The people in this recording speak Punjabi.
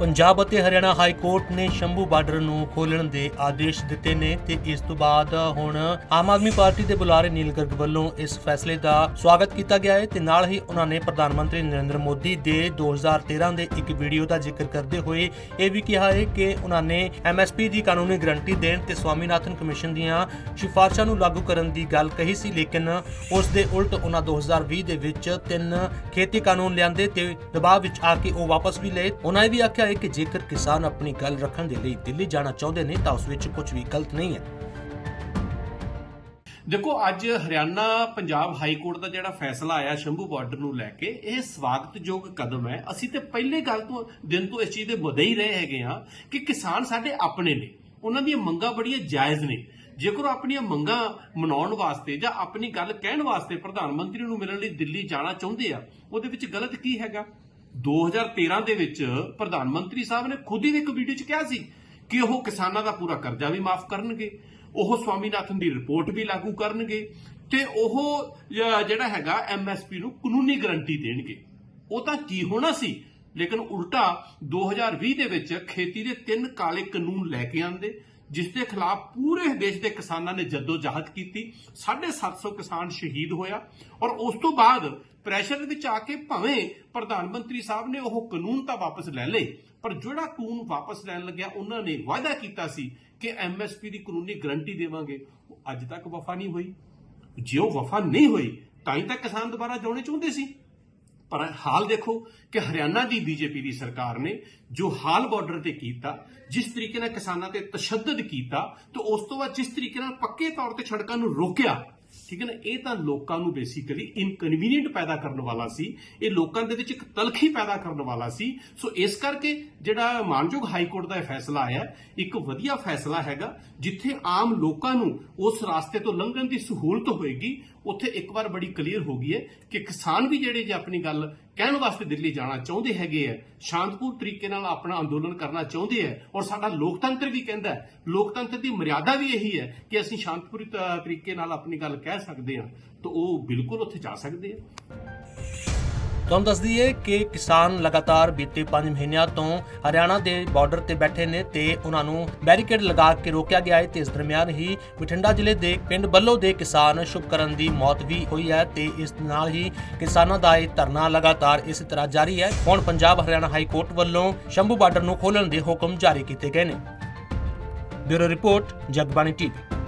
ਪੰਜਾਬ ਅਤੇ ਹਰਿਆਣਾ ਹਾਈ ਕੋਰਟ ਨੇ ਸ਼ੰਭੂ ਬਾਰਡਰ ਨੂੰ ਖੋਲਣ ਦੇ ਆਦੇਸ਼ ਦਿੱਤੇ ਨੇ ਤੇ ਇਸ ਤੋਂ ਬਾਅਦ ਹੁਣ ਆਮ ਆਦਮੀ ਪਾਰਟੀ ਦੇ ਬੁਲਾਰੇ ਨੀਲ ਗਰਗ ਵੱਲੋਂ ਇਸ ਫੈਸਲੇ ਦਾ ਸਵਾਗਤ ਕੀਤਾ ਗਿਆ ਹੈ ਤੇ ਨਾਲ ਹੀ ਉਹਨਾਂ ਨੇ ਪ੍ਰਧਾਨ ਮੰਤਰੀ ਨਰਿੰਦਰ ਮੋਦੀ ਦੇ 2013 ਦੇ ਇੱਕ ਵੀਡੀਓ ਦਾ ਜ਼ਿਕਰ ਕਰਦੇ ਹੋਏ ਇਹ ਵੀ ਕਿਹਾ ਹੈ ਕਿ ਉਹਨਾਂ ਨੇ ਐਮਐਸਪੀ ਦੀ ਕਾਨੂੰਨੀ ਗਰੰਟੀ ਦੇਣ ਤੇ ਸਵਾਮੀਨਾਥਨ ਕਮਿਸ਼ਨ ਦੀਆਂ ਸਿਫਾਰਸ਼ਾਂ ਨੂੰ ਲਾਗੂ ਕਰਨ ਦੀ ਗੱਲ ਕਹੀ ਸੀ, ਲੇਕਿਨ ਉਸ ਦੇ ਉਲਟ ਉਹਨਾਂ 2020 ਦੇ ਵਿੱਚ ਤਿੰਨ ਖੇਤੀ ਕਾਨੂੰਨ ਲਿਆਂਦੇ ਤੇ ਦਬਾਅ ਵਿੱਚ ਆ ਕੇ ਉਹ ਵਾਪਸ ਵੀ ਲਏ। ਉਹਨਾਂ ਇਹ ਵੀ ਆਖਿਆ ਹੈ ਕਿ ਜੇਕਰ ਕਿਸਾਨ ਆਪਣੀ ਗੱਲ ਰੱਖਣ ਦੇ ਲਈ ਦਿੱਲੀ ਜਾਣਾ ਚਾਹੁੰਦੇ ਨੇ ਤਾਂ ਉਸ ਵਿੱਚ ਕੁਝ ਵੀ ਗਲਤ ਨਹੀਂ ਹੈ। ਦੇਖੋ, ਅੱਜ ਹਰਿਆਣਾ ਪੰਜਾਬ ਹਾਈ ਕੋਰਟ ਦਾ ਜਿਹੜਾ ਫੈਸਲਾ ਆਇਆ ਸ਼ੰਭੂ ਬਾਰਡਰ ਨੂੰ ਲੈ ਕੇ, ਇਹ ਸਵਾਗਤਯੋਗ ਕਦਮ ਹੈ। ਅਸੀਂ ਤੇ ਪਹਿਲੇ ਗੱਲ ਤੋਂ, ਦਿਨ ਤੋਂ ਇਸ ਚੀਜ਼ ਦੇ ਮੁੱਦੇ ਹੀ ਰਹੇ ਹੈਗੇ ਆ ਕਿ ਕਿਸਾਨ ਸਾਡੇ ਆਪਣੇ ਨੇ। ਉਹਨਾਂ ਦੀਆਂ ਮੰਗਾਂ ਬੜੀਆਂ ਜਾਇਜ਼ ਨੇ। ਜੇਕਰ ਉਹ ਆਪਣੀਆਂ ਮੰਗਾਂ ਮਨਾਉਣ ਵਾਸਤੇ ਜਾਂ ਆਪਣੀ ਗੱਲ ਕਹਿਣ ਵਾਸਤੇ ਪ੍ਰਧਾਨ ਮੰਤਰੀ ਨੂੰ ਮਿਲਣ ਲਈ ਦਿੱਲੀ ਜਾਣਾ ਚਾਹੁੰਦੇ ਆ, ਉਹਦੇ ਵਿੱਚ ਗਲਤ ਕੀ ਹੈਗਾ? 2013 ਦੇ ਵਿੱਚ ਪ੍ਰਧਾਨ ਮੰਤਰੀ ਸਾਹਿਬ ਨੇ ਖੁਦ ਹੀ ਇੱਕ ਵੀਡੀਓ 'ਚ ਕਿਹਾ ਸੀ ਕਿ ਉਹ ਕਿਸਾਨਾਂ ਦਾ ਪੂਰਾ ਕਰਜ਼ਾ ਵੀ ਮਾਫ ਕਰਨਗੇ, ਉਹ ਸਵਾਮੀਨਾਥਨ ਦੀ ਰਿਪੋਰਟ ਵੀ ਲਾਗੂ ਕਰਨਗੇ ਤੇ ਉਹ ਜਿਹੜਾ ਹੈਗਾ ਐਮਐਸਪੀ ਨੂੰ ਕਾਨੂੰਨੀ ਗਰੰਟੀ ਦੇਣਗੇ। ਉਹ ਤਾਂ ਕੀ ਹੋਣਾ ਸੀ? ਲੇਕਿਨ ਉਲਟਾ 2020 ਦੇ ਵਿੱਚ ਖੇਤੀ ਦੇ ਤਿੰਨ ਕਾਲੇ ਕਾਨੂੰਨ ਲੈ ਕੇ ਆਂਦੇ ਜਿਸ ਦੇ ਖਿਲਾਫ ਪੂਰੇ ਦੇਸ਼ ਦੇ ਕਿਸਾਨਾਂ ਨੇ ਜਦੋਜਹਿਦ ਕੀਤੀ। 750 ਕਿਸਾਨ ਸ਼ਹੀਦ ਹੋਇਆ ਔਰ ਉਸ ਤੋਂ ਬਾਅਦ ਪ੍ਰੈਸ਼ਰ ਵਿੱਚ ਆ ਕੇ ਭਾਵੇਂ ਪ੍ਰਧਾਨ ਮੰਤਰੀ ਸਾਹਿਬ ਨੇ ਉਹ ਕਾਨੂੰਨ ਤਾਂ ਵਾਪਸ ਲੈ ਲਏ, ਪਰ ਜਿਹੜਾ ਕਾਨੂੰਨ ਵਾਪਸ ਲੈਣ ਲੱਗਿਆ, ਉਹਨਾਂ ਨੇ ਵਾਅਦਾ ਕੀਤਾ ਸੀ ਕਿ ਐਮਐਸਪੀ ਦੀ ਕਾਨੂੰਨੀ ਗਰੰਟੀ ਦੇਵਾਂਗੇ। ਉਹ ਅੱਜ ਤੱਕ ਵਫਾ ਨਹੀਂ ਹੋਈ। ਜੇ ਉਹ ਵਫਾ ਨਹੀਂ ਹੋਈ, ਤਾਂ ਹੀ ਤਾਂ ਕਿਸਾਨ ਦੁਬਾਰਾ ਜਾਣੇ ਚਾਹੁੰਦੇ ਸੀ। ਪਰ ਹਾਲ ਦੇਖੋ ਕਿ ਹਰਿਆਣਾ ਦੀ ਬੀਜੇਪੀ ਦੀ ਸਰਕਾਰ ਨੇ ਜੋ ਹਾਲ ਬਾਰਡਰ ਤੇ ਕੀਤਾ, ਜਿਸ ਤਰੀਕੇ ਨਾਲ ਕਿਸਾਨਾਂ ਤੇ ਤਸ਼ੱਦਦ ਕੀਤਾ, ਤੇ ਉਸ ਤੋਂ ਬਾਅਦ ਜਿਸ ਤਰੀਕੇ ਨਾਲ ਪੱਕੇ ਤੌਰ ਤੇ ਸੜਕਾਂ ਨੂੰ ਰੋਕਿਆ ਠੀਕ ਹੈ ਨਾ? ਇਹ ਤਾਂ ਲੋਕਾਂ ਨੂੰ ਬੇਸਿਕਲੀ ਇਨਕਨਵੀਨੀਅੰਟ ਪੈਦਾ ਕਰਨ ਵਾਲਾ ਸੀ। ਇਹ ਲੋਕਾਂ ਦੇ ਵਿੱਚ ਇੱਕ ਤਲਖੀ ਪੈਦਾ ਕਰਨ ਵਾਲਾ ਸੀ। ਸੋ ਇਸ ਕਰਕੇ ਜਿਹੜਾ ਮਾਨਯੋਗ ਹਾਈ ਕੋਰਟ ਦਾ ਇਹ ਫੈਸਲਾ ਆਇਆ, ਇੱਕ ਵਧੀਆ ਫੈਸਲਾ ਹੈਗਾ, ਜਿੱਥੇ ਆਮ ਲੋਕਾਂ ਨੂੰ ਉਸ ਰਾਸਤੇ ਤੋਂ ਲੰਘਣ ਦੀ ਸਹੂਲਤ ਹੋਏਗੀ। ਉੱਥੇ ਇੱਕ ਵਾਰ ਬੜੀ ਕਲੀਅਰ ਹੋ ਗਈ ਹੈ ਕਿ ਕਿਸਾਨ ਵੀ ਜਿਹੜੇ ਜੇ ਆਪਣੀ ਗੱਲ ਕਹਿਣ ਵਾਸਤੇ ਦਿੱਲੀ ਜਾਣਾ ਚਾਹੁੰਦੇ ਹੈਗੇ ਆ ਸ਼ਾਂਤਪੂਰ ਤਰੀਕੇ ਨਾਲ ਆਪਣਾ ਅੰਦੋਲਨ ਕਰਨਾ ਚਾਹੁੰਦੇ ਆ, ਔਰ ਸਾਡਾ ਲੋਕਤੰਤਰ ਵੀ ਕਹਿੰਦਾ ਲੋਕਤੰਤਰ ਦੀ ਮਰਿਆਦਾ ਵੀ ਇਹੀ ਹੈ ਕਿ ਅਸੀਂ ਸ਼ਾਂਤਪੂਰ ਤਰੀਕੇ ਨਾਲ ਆਪਣੀ ਗੱਲ ਕਹਿ ਸਕਦੇ ਹਾਂ, ਤਾਂ ਉਹ ਬਿਲਕੁਲ ਉੱਥੇ ਜਾ ਸਕਦੇ ਆ। ਤੁਹਾਨੂੰ ਦੱਸ ਦਈਏ ਕਿ ਕਿਸਾਨ ਲਗਾਤਾਰ ਬੀਤੇ 5 ਮਹੀਨਿਆਂ ਤੋਂ ਹਰਿਆਣਾ ਦੇ ਬਾਰਡਰ ਤੇ ਬੈਠੇ ਨੇ ਤੇ ਉਹਨਾਂ ਨੂੰ ਬੈਰੀਕੇਡ ਲਗਾ ਕੇ ਰੋਕਿਆ ਗਿਆ ਹੈ ਤੇ ਇਸ ਦਰਮਿਆਨ ਹੀ ਬਠਿੰਡਾ ਜ਼ਿਲ੍ਹੇ ਦੇ ਪਿੰਡ ਬੱਲੋ ਦੇ ਕਿਸਾਨ ਸ਼ੁਭਕਰਨ ਦੀ ਮੌਤ ਵੀ ਹੋਈ ਹੈ ਤੇ ਇਸ ਨਾਲ ਹੀ ਕਿਸਾਨਾਂ ਦਾ ਇਹ ਧਰਨਾ ਲਗਾਤਾਰ ਇਸੇ ਤਰ੍ਹਾਂ ਜਾਰੀ ਹੈ। ਹੁਣ ਪੰਜਾਬ ਹਰਿਆਣਾ ਹਾਈ ਕੋਰਟ ਵੱਲੋਂ ਸ਼ੰਭੂ ਬਾਰਡਰ ਨੂੰ ਖੋਲ੍ਹਣ ਦੇ ਹੁਕਮ ਜਾਰੀ ਕੀਤੇ ਗਏ ਨੇ। Bureau report, Jagbani TV.